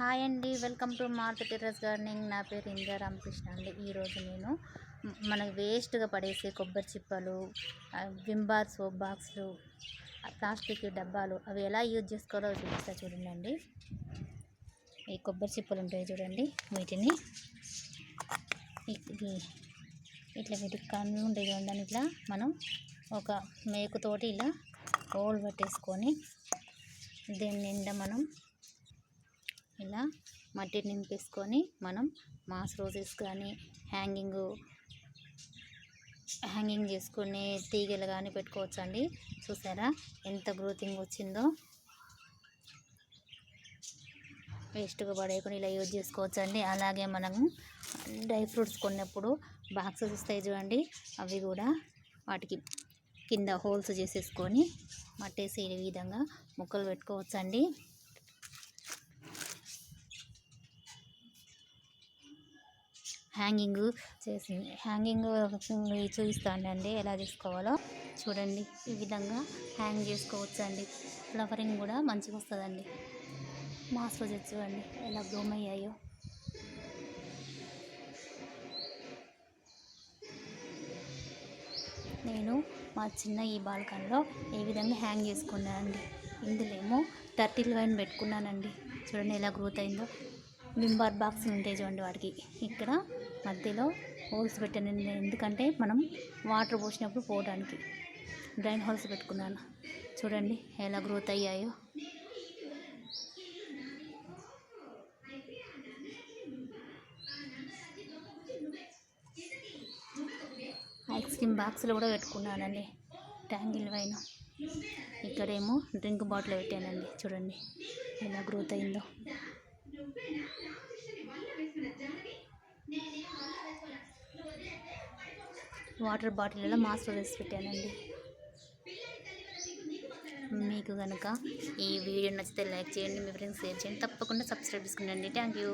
Hi అండి welcome to market terrace gardening. నా పేరు ఇందిరా రామకృష్ణ అండి. ఈరోజు నేను మనకు వేస్ట్గా పడేసే కొబ్బరి చిప్పలు ఆ, సోప్ బాక్స్లు ప్లాస్టిక్ డబ్బాలు అవి ఎలా యూజ్ చేసుకోవాలో చూపిస్తా చూడండి ఈ కొబ్బరి చిప్పలు ఉంటాయి చూడండి వీటిని ఇది ఇట్లా వీటికి కన్ను ఉంటాయి చూడండి ఇట్లా మనం ఒక మేకుతోటి ఇలా హోల్ పట్టేసుకొని దీని నిండా మనం ఇలా మట్టి నింపేసుకొని మనం మాస్ రోజెస్ కానీ హ్యాంగింగ్ హ్యాంగింగ్ చేసుకునే తీగలు కానీ పెట్టుకోవచ్చండి. చూసారా ఎంత గ్రోతింగ్ వచ్చిందో? వేస్ట్గా పడేయకుండా ఇలా యూజ్ చేసుకోవచ్చండి. అలాగే మనం డ్రై ఫ్రూట్స్ కొన్నప్పుడు బాక్సెస్ వస్తాయి చూడండి. అవి కూడా వాటికి కింద హోల్స్ చేసేసుకొని మట్టేసి ఈ విధంగా ముక్కలు పెట్టుకోవచ్చండి. హ్యాంగింగ్ చేసి హ్యాంగింగ్ చూపిస్తానండి. ఎలా చేసుకోవాలో చూడండి. ఈ విధంగా హ్యాంగ్ చేసుకోవచ్చు అండి ఫ్లవరింగ్ కూడా మంచిగా వస్తుందండి. మాస్ రోజెస్ చూడండి ఎలా బ్లూమ్ అయ్యాయో. నేను మా చిన్న ఈ బాల్కన్లో ఏ విధంగా హ్యాంగ్ చేసుకున్నానండి. ఇందులో ఏమో టర్టిల్ వైన్ పెట్టుకున్నానండి. చూడండి ఎలా గ్రోత్ అయిందో. మింబార్ బాక్స్ ఉంటాయి చూడండి వాటికి ఇక్కడ మధ్యలో హోల్స్ పెట్టాను ఎందుకంటే మనం వాటర్ పోసినప్పుడు పోవడానికి డ్రైన్ హోల్స్ పెట్టుకున్నాను. చూడండి ఎలా గ్రోత్ అయ్యాయో. ఐస్ క్రీమ్ బాక్స్లో కూడా పెట్టుకున్నానండి. Tangle vine. ఇక్కడేమో డ్రింక్ బాటిల్ పెట్టానండి. చూడండి ఎలా గ్రోత్ అయిందో. వాటర్ బాటిల్లో మాస్టర్ వేసి పెట్టానండి. మీకు కనుక ఈ వీడియో నచ్చితే లైక్ చేయండి మీ ఫ్రెండ్స్ షేర్ చేయండి. తప్పకుండా సబ్స్క్రైబ్ చేసుకోండి థ్యాంక్ యూ.